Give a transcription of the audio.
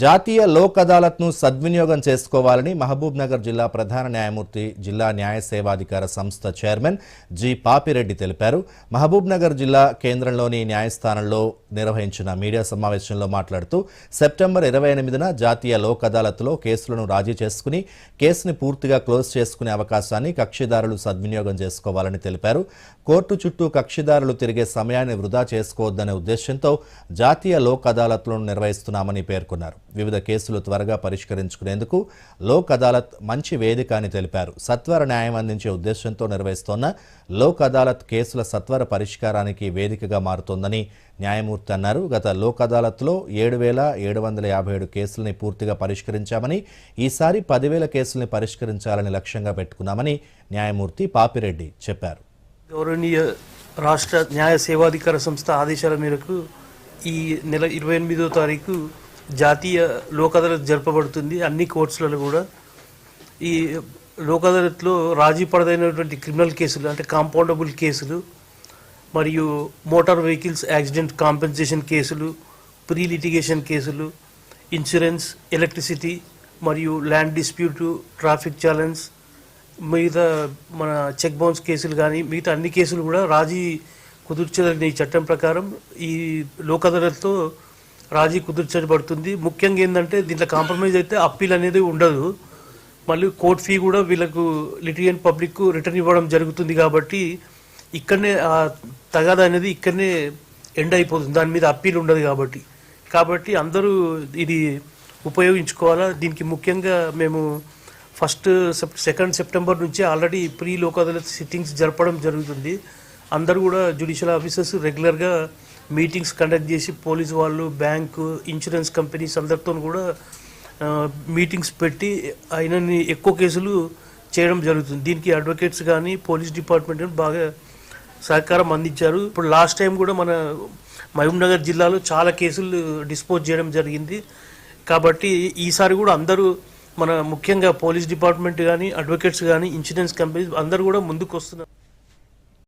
జాతీయ లోక్ అదాలత్ను సద్వినియోగం చేసుకోవాలని మహబూబ్ నగర్ జిల్లా ప్రధాన న్యాయమూర్తి జిల్లా న్యాయ సేవాధికార సంస్థ చైర్మన్ జి పాపిరెడ్డి తెలిపారు. మహబూబ్ నగర్ జిల్లా కేంద్రంలోని న్యాయస్థానంలో నిర్వహించిన మీడియా సమావేశంలో మాట్లాడుతూ సెప్టెంబర్ ఇరవై ఎనిమిదిన జాతీయ లోక్ అదాలత్లో కేసులను రాజీ చేసుకుని కేసుని పూర్తిగా క్లోజ్ చేసుకునే అవకాశాన్ని కక్షిదారులు సద్వినియోగం చేసుకోవాలని తెలిపారు. కోర్టు చుట్టూ కక్షిదారులు తిరిగే సమయాన్ని వృధా చేసుకోవద్దనే ఉద్దేశంతో జాతీయ లోక్ అదాలత్లను నిర్వహిస్తున్నామని పేర్కొన్నారు. వివిధ కేసులు త్వరగా పరిష్కరించుకునేందుకు లోక్ అదాలత్ మంచి వేదిక అని తెలిపారు. సత్వర న్యాయం అందించే ఉద్దేశంతో నిర్వహిస్తోన్న లోక్ అదాలత్ కేసుల సత్వర పరిష్కారానికి వేదికగా మారుతోందని న్యాయమూర్తి అన్నారు. గత లోక్ అదాలత్లో ఏడు వేల ఏడు వందల యాభై ఏడు కేసుల్ని పూర్తిగా పరిష్కరించామని ఈసారి పదివేల కేసుల్ని పరిష్కరించాలని లక్ష్యంగా పెట్టుకున్నామని న్యాయమూర్తి పాపిరెడ్డి చెప్పారు. గౌరవనీయ రాష్ట్ర న్యాయ సేవాధికార సంస్థ ఆదేశాల మేరకు ఈ నెల ఇరవై ఎనిమిదో తారీఖు జాతీయ లోక్ అదాలత్ జరపబడుతుంది. అన్ని కోర్ట్స్లలో కూడా ఈ లోక్ అదాలత్లో రాజీ పడదైనటువంటి క్రిమినల్ కేసులు అంటే కాంపౌండబుల్ కేసులు మరియు మోటార్ వెహికల్స్ యాక్సిడెంట్ కాంపెన్సేషన్ కేసులు ప్రీ లిటిగేషన్ కేసులు ఇన్సూరెన్స్ ఎలక్ట్రిసిటీ మరియు ల్యాండ్ డిస్ప్యూటు ట్రాఫిక్ ఛాలెంజ్ మిగతా మన చెక్ బౌన్స్ కేసులు కానీ మిగతా అన్ని కేసులు కూడా రాజీ కుదుర్చదగిన ఈ చట్టం ప్రకారం ఈ లోక్ రాజీ కుదుర్చబడుతుంది ముఖ్యంగా ఏంటంటే దీంట్లో కాంప్రమైజ్ అయితే అప్పీల్ అనేది ఉండదు. మళ్ళీ కోర్ట్ ఫీ కూడా వీళ్ళకు లిటిగెంట్ పబ్లిక్ రిటర్న్ ఇవ్వడం జరుగుతుంది కాబట్టి ఇక్కడనే ఆ తగాద అనేది ఇక్కడనే ఎండ్ అయిపోతుంది. దాని మీద అప్పీల్ ఉండదు కాబట్టి. కాబట్టి అందరూ ఇది ఉపయోగించుకోవాలా? దీనికి ముఖ్యంగా మేము ఫస్ట్ సెప్ సెకండ్ సెప్టెంబర్ నుంచి already pre Lok Adalat sittings జరపడం జరుగుతుంది. అందరూ కూడా జ్యుడిషియల్ ఆఫీసర్స్ రెగ్యులర్గా మీటింగ్స్ కండక్ట్ చేసి పోలీస్ వాళ్ళు బ్యాంకు ఇన్సూరెన్స్ కంపెనీస్ అందరితో కూడా మీటింగ్స్ పెట్టి ఆయనని ఎక్కువ కేసులు చేయడం జరుగుతుంది. దీనికి అడ్వకేట్స్ కానీ పోలీస్ డిపార్ట్మెంట్ కానీ బాగా సహకారం అందించారు. ఇప్పుడు లాస్ట్ టైం కూడా మన మహబూబ్నగర్ జిల్లాలో చాలా కేసులు డిస్పోజ్ చేయడం జరిగింది. కాబట్టి ఈసారి కూడా అందరూ మన ముఖ్యంగా పోలీస్ డిపార్ట్మెంట్ కానీ అడ్వకేట్స్ కానీ ఇన్సూరెన్స్ కంపెనీస్ అందరూ కూడా ముందుకు వస్తున్నారు